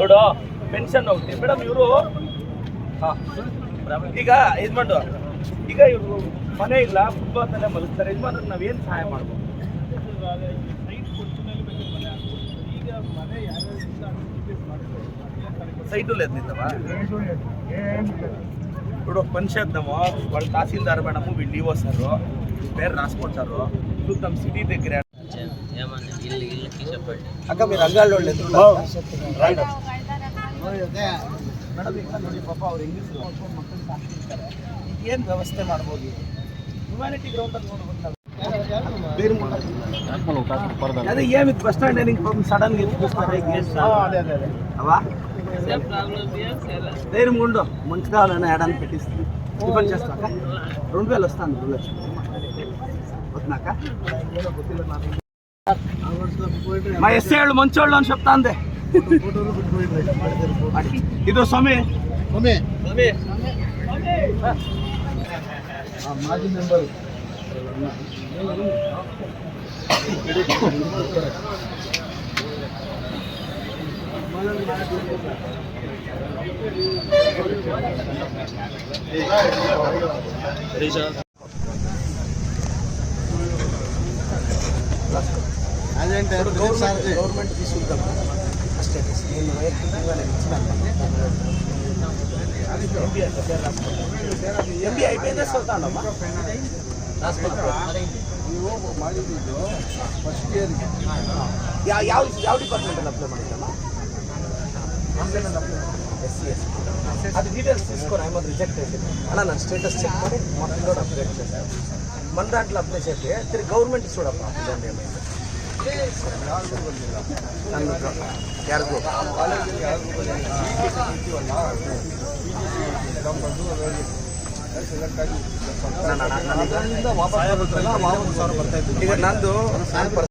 ನೋಡು ಪೆನ್ಷನ್ ಹೋಗ್ತೀವಿ ಮೇಡಮ್ ಇವರು ಹಾಂ ಈಗ ಯಜಮಾನ್ರು ಈಗ ಇವರು ಮನೆ ಇಲ್ಲ ಫುಟ್ಬಾಲ್ ಮೇಲೆ ಮಲಗ್ತಾರೆ ಯಜಮಾನ್ರು ನಾವೇನು ಸಹಾಯ ಮಾಡ್ಬೋದು ಸೈಟಲ್ಲಿ ಎದ್ದಿದ್ದವಾ ನೋಡು ಪಂಚಾಯತ್ ನಾವು ಒಳ್ಳೆ tahsildar madam D O sir ಬೇರೆ ರಾಜ್ಕೋಟ್ ಸರು ಇದು ನಮ್ಮ ಸಿಟಿ ದಗ್ಗರ ಅಕ್ಕ మీరు రంగాల్లో ಒಳ್ಳೆ రైట్ ಮೇಡಮ್ ಏನು ವ್ಯವಸ್ಥೆ ಮಾಡ್ಬೋದು ಹ್ಯುಮ್ಯಾನಿಟಿ ಗ್ರೌಂಡಲ್ಲಿ ನೋಡ್ಬೋದು ಅದೇ ಏನಿತ್ತು ಬಸ್ ಸ್ಟ್ಯಾಂಡ್ ಏನಿಂಗ್ ಪಾಪ ಸಡನ್ ಇರ್ತಾರೆ అవా ధైర్యం ఉండు మంచి కావాలని ఏడాన్ని పెట్టిస్తుంది టిఫిన్ చేస్తాక వస్తాను రెండు లక్షలు వస్తున్నాక మంచోళ్ళు అని చెప్తాందే ಇದು ಸ್ವಾಮಿ ಸ್ವಾಮಿ ಮಾಜಿ ಮೆಂಬರ್ అదేంటే గవర్నమెంట్ తీసుకుంటాం స్టేటస్ ఏమైనా రివ్యూ చేయి వాల బిట్ మళ్ళీ అంటాడు అది ఎంపిఐ లో సబ్మిట్ అవ్వాలా లాస్ట్ పోస్ట్ మరింది ఈ ఓబ్ మాది తీసి ఫస్ట్ ఇయర్ కి నా ఇయా యావ డిపార్ట్మెంట్ అప్లైమెంట్ నా అప్లై అది డిటైల్స్ చూసుకొని మేము రిజెక్ట్ చేస్తాం అలా నా స్టేటస్ చెక్ కొట్టి మళ్ళీ అప్డేట్ చేస్తా మన దగ్గర అప్లై చేసి తిరి గవర్నమెంట్ సోడపండి ಯಾರಿಗೂ ಬರ್ತಾ ಈಗ ನಂದು